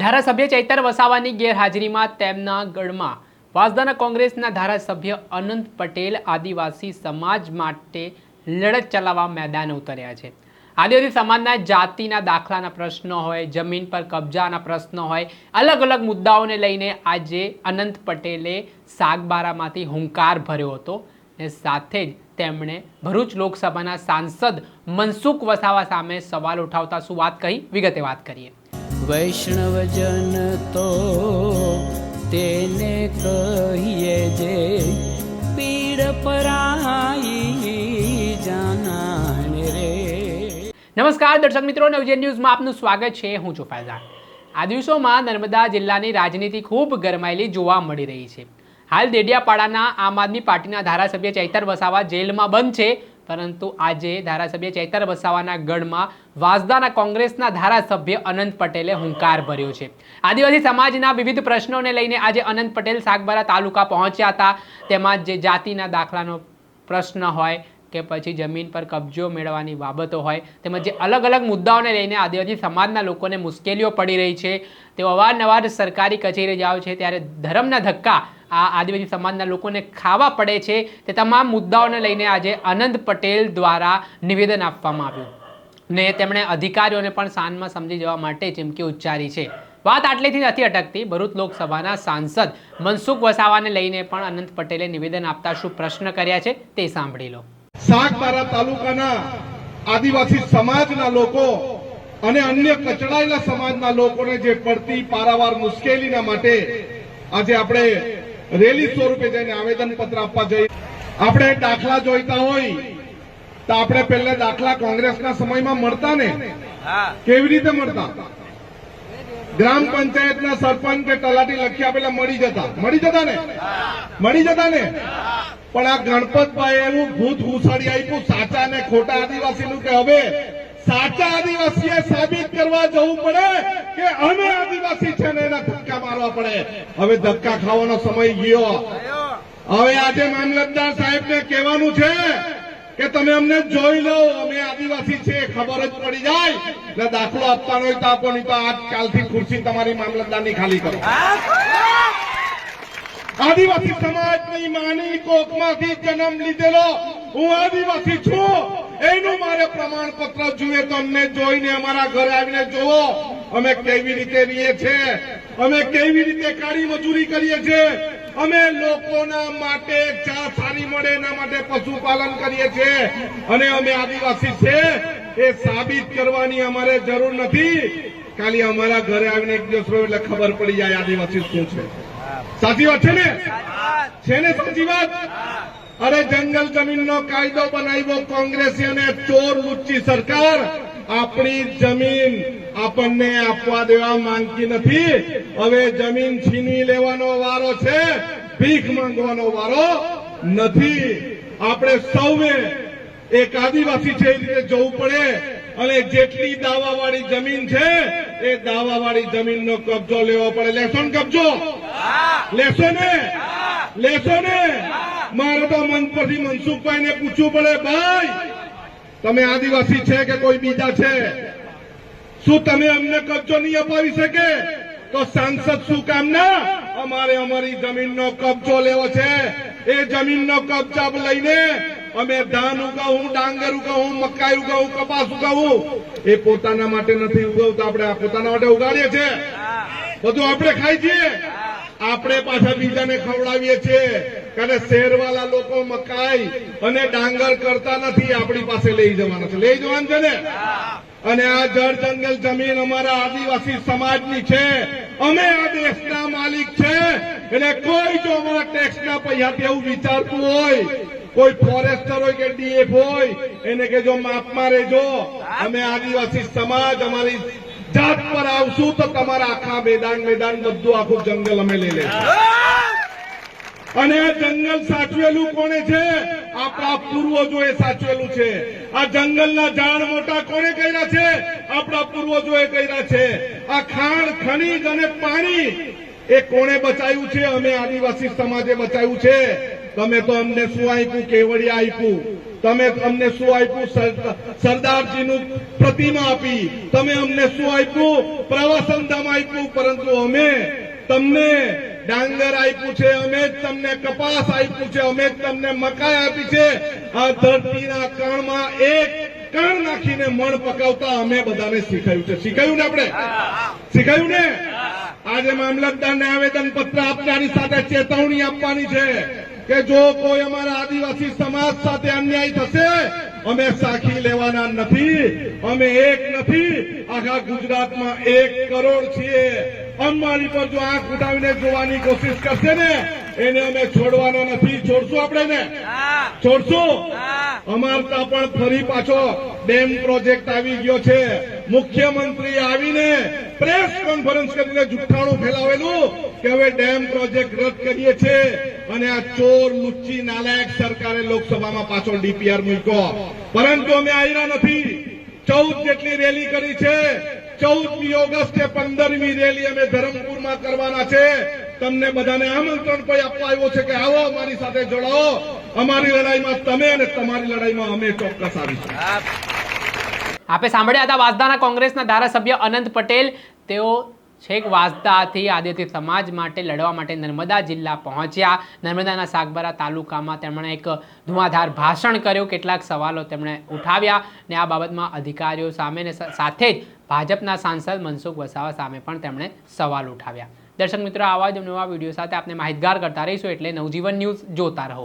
ધારાસભ્ય ચૈતર વસાવાની ગેરહાજરીમાં તેમના ગઢમાં વાસદાના કોંગ્રેસના ધારાસભ્ય અનંત પટેલ આદિવાસી સમાજ માટે લડત ચલાવવા મેદાન ઉતર્યા છે. આદિવાસી સમાજના જાતિના દાખલાના પ્રશ્નો હોય, જમીન પર કબજાના પ્રશ્નો હોય, અલગ અલગ મુદ્દાઓને લઈને આજે અનંત પટેલે સાગબારામાંથી હુંકાર ભર્યો હતો ને સાથે જ તેમણે ભરૂચ લોકસભાના સાંસદ મનસુખ વસાવા સામે સવાલ ઉઠાવતા શું વાત કહી? વિગતે વાત કરીએ. વૈષ્ણવજન તો તેને કહીએ જે પીડ પરાઈ જાનાને રે. નમસ્કાર, દર્શક મિત્રો નવજેન ન્યૂઝમાં આપનું સ્વાગત છે. હું છું ફૈઝાન. આ દિવસોમાં નર્મદા જિલ્લાની રાજનીતિ ખૂબ ગરમાયેલી જોવા મળી રહી છે. હાલ દેડિયાપાડાના આમ આદમી પાર્ટીના ધારાસભ્ય ચૈતર વસાવા જેલમાં બંધ છે. પરંતુ આજે ધારાસભ્ય ચૈતર વસાવાના ગઢમાં વાસદાના કોંગ્રેસના ધારાસભ્ય અનંત પટેલે હુંકાર ભર્યો છે. આદિવાસી સમાજના વિવિધ પ્રશ્નોને લઈને આજે અનંત પટેલ સાગબારા તાલુકા પહોંચ્યા હતા. તેમાં જે જાતિના દાખલાનો પ્રશ્ન હોય કે પછી જમીન પર કબજો મેળવવાની બાબતો હોય તેમજ જે અલગ અલગ મુદ્દાઓને લઈને આદિવાસી સમાજના લોકોને મુશ્કેલીઓ પડી રહી છે. તેઓ અવારનવાર સરકારી કચેરી જાઓ છે ત્યારે ધર્મના ધક્કા આ આદિવાસી સમાજના લોકોને ખાવા પડે છે. તે તમામ મુદ્દાઓને લઈને આજે અનંત પટેલ દ્વારા નિવેદન આપવામાં આવ્યું. ને તેમણે અધિકારીઓને પણ શાનમાં સમજી જવા માટે ચીમકી ઉચ્ચારી છે. વાત આટલેથી નથી અટકતી, ભરૂચ લોકસભાના સાંસદ મનસુખ વસાવાને લઈને પણ અનંત પટેલે નિવેદન આપતા શું પ્રશ્ન કર્યા છે તે સાંભળી લો. સાગબારા તાલુકાના આદિવાસી સમાજના લોકો અને અન્ય કચડાયેલા સમાજના લોકોને જે પડતી પારાવાર મુશ્કેલીના માટે આજે આપણે રેલી સ્વરૂપે જઈને આવેદન પત્ર આપવા જઈએ આપણે દાખલા જોઈતા હોય તો આપણે પહેલા દાખલા કોંગ્રેસના સમયમાં મળતા ને? કેવી રીતે મળતા? ગ્રામ પંચાયતના સરપંચ કે તલાટી લખી આપેલા મળી જતા. મળી જતા ને? મળી જતા ને? પણ આ ગણપતભાઈ એવું ભૂત ઘૂસાડી આપ્યું સાચા ને ખોટા આદિવાસીનું કે હવે? સાચા આદિવાસીએ સાબિત કરવા જવું પડે કે અમે આદિવાસી છે ને એના ધક્કા મારવા પડે? હવે ધક્કા ખાવાનો સમય ગયો. હવે આજે મામલતદાર સાહેબને કહેવાનું છે કે તમે અમને જોઈ લો, અમે આદિવાસી છે, ખબર જ પડી જાય. એટલે દાખલો આપવાનો હોય તો આપો તો આજકાલથી ખુરશી તમારી મામલતદારની ખાલી કરો. આદિવાસી સમાજની માની કોખમાંથી જન્મ લીધેલો, હું આદિવાસી છું. એનું મારે પ્રમાણપત્ર જોઈએ તો અમને જોઈને અમારા ઘરે આવીને જોવો. અમે કેવી રીતે રહીએ છીએ? અમે કેવી રીતે કાળી મજૂરી કરીએ છીએ? અમે લોકોના માટે ચા સારી મળે, એના માટે પશુપાલન કરીએ છીએ. અને અમે આદિવાસી છે, એ સાબિત કરવાની અમારે જરૂર નથી. ખાલી અમારા ઘરે આવીને એક દિવસ એટલે ખબર પડી જાય આદિવાસી શું છે. સાચી વાત છે ને? છે ને સાચી વાત? અરે જંગલ જમીનનો કાયદો બનાવ્યો કોંગ્રેસી અને ચોર લુચ્ચી સરકાર. આપણી જમીન આપણને આપવા દેવા માંગતી નથી. હવે જમીન છીનવી લેવાનો વારો છે ભીખ માંગવાનો વારો નથી. આપણે સૌએ એક આદિવાસી છે એ રીતે જવું પડે અને જેટલી દાવાવાળી જમીન છે એ દાવાવાળી જમીનનો કબજો લેવો પડે. લેશો ને કબજો? લેશો ને લેશો ને મારે તો મન મનસુખભાઈ મનસુખભાઈને પૂછવું પડે ભાઈ તમે આદિવાસી છે કે કોઈ બીજા છે? શું તમે અમને કબજો નહીં અપાવી શકે? તો સાંસદ શું કામના અમારે અમારી જમીનનો કબજો લેવો છે. એ જમીનનો કબજા લઈને અમે ધાન ઉગાવું, ડાંગર ઉગાવું, મકાઈ ઉગાવું, કપાસ ઉગાવું. એ પોતાના માટે નથી ઉગાવતા. આપણે પોતાના માટે ઉગાડીએ છીએ. બધું આપણે ખાઈ છીએ. આપણે પાછા બીજાને ખવડાવીએ છીએ. કારણ શહેરવાળા લોકો મકાઈ અને ડાંગર કરતા નથી, આપણી પાસે લઈ જવાના છે. લઈ જવાનું છે ને? અને આ જળ જંગલ જમીન અમારા આદિવાસી સમાજની છે. અમે આ દેશના માલિક છે. એટલે કોઈ જો અમારા ટેક્સના પૈસાથી એવું વિચારતું હોય, કોઈ ફોરેસ્ટર હોય કે ડીએફ હોય, એને કે જો માપમાં રહેજો. અમે આદિવાસી સમાજ, અમારી જાત પર આવશું તો તમારા આખા મેદાન મેદાન બધું આખું જંગલ અમે લઈ લઈશું અને આ જંગલ સાચવેલું કોને છે? આપણા પૂર્વજોએ સાચવેલું છે. આ જંગલના ઝાડ મોટા કોને કર્યા છે? આપણા પૂર્વજોએ કર્યા છે. આ ખાણ, ખનીજ અને પાણી એ કોણે બચાવ્યું છે? અમે આદિવાસી સમાજે બચાવ્યું છે. તમે તો અમને શું આપ્યું? કેવડિયા આપ્યું. તમે અમને શું આપ્યું? સરદારજી સરદારજીનું પ્રતિમા આપી. તમે અમને શું આપ્યું? પ્રવાસન ધામ આપ્યું. પરંતુ અમે તમને ડાંગર આપ્યું છે, અમે જ તમને કપાસ આપ્યું છે, અમે જ તમને મકાઈ આપી છે. આ ધરતીના કણમાં એક કણ નાખીને મણ પકાવતા અમે બધાને શીખાયું છે. શીખાયું ને આપણે? શીખાયું ને? આજે મામલતદારને આવેદન પત્ર આપનારી સાથે ચેતવણી આપવાની છે. કે જો કોઈ અમારા આદિવાસી સમાજ સાથે અન્યાય થશે અમે સાખી લેવાના નથી અમે એક નથી. આખા ગુજરાતમાં એક કરોડ છીએ. અમારી પર જો આંખ ઉઠાવીને જોવાની કોશિશ કરશે ને એને અમે છોડવાના નથી. છોડશું આપણે ને? છોડશું? અમારતા પણ ફરી પાછો ડેમ પ્રોજેક્ટ આવી ગયો છે. મુખ્યમંત્રી આવીને પ્રેસ કોન્ફરન્સ કરીને જુઠ્ઠાણું ફેલાવેલું કે હવે ડેમ પ્રોજેક્ટ રદ કરીએ છીએ અને આ ચોર લુચ્ચી નાલાયક સરકારે લોકસભામાં પાછો ડીપીઆર મૂક્યો. પરંતુ અમે આવ્યા નથી. ચૌદ જેટલી રેલી કરી છે. ચૌદમી ઓગસ્ટે પંદરમી રેલી અમે ધરમપુરમાં કરવાના છે. તમને બધાને આમંત્રણ પણ આપવા આવ્યો છે કે આવો અમારી સાથે જોડાઓ. અમારી લડાઈમાં તમે અને તમારી લડાઈમાં અમે ચોક્કસ આવીશું. આપે સાંભળ્યા હતા વાસદાના કોંગ્રેસના ધારાસભ્ય અનંત પટેલ. તેઓ છેક વાસદાથી આદિવાસી સમાજ માટે લડવા માટે નર્મદા જિલ્લા પહોંચ્યા. નર્મદાના સાગબારા તાલુકામાં તેમણે એક ધુઆધાર ભાષણ કર્યું. કેટલાક સવાલો તેમણે ઉઠાવ્યા ને આ બાબતમાં અધિકારીઓ સામે ને સાથે જ ભાજપના સાંસદ મનસુખ વસાવા સામે પણ તેમણે સવાલ ઉઠાવ્યા. દર્શક મિત્રો, આવા જ નવા વીડિયો સાથે આપણે માહિતગાર કરતા રહીશું એટલે નવજીવન ન્યૂઝ જોતા રહો.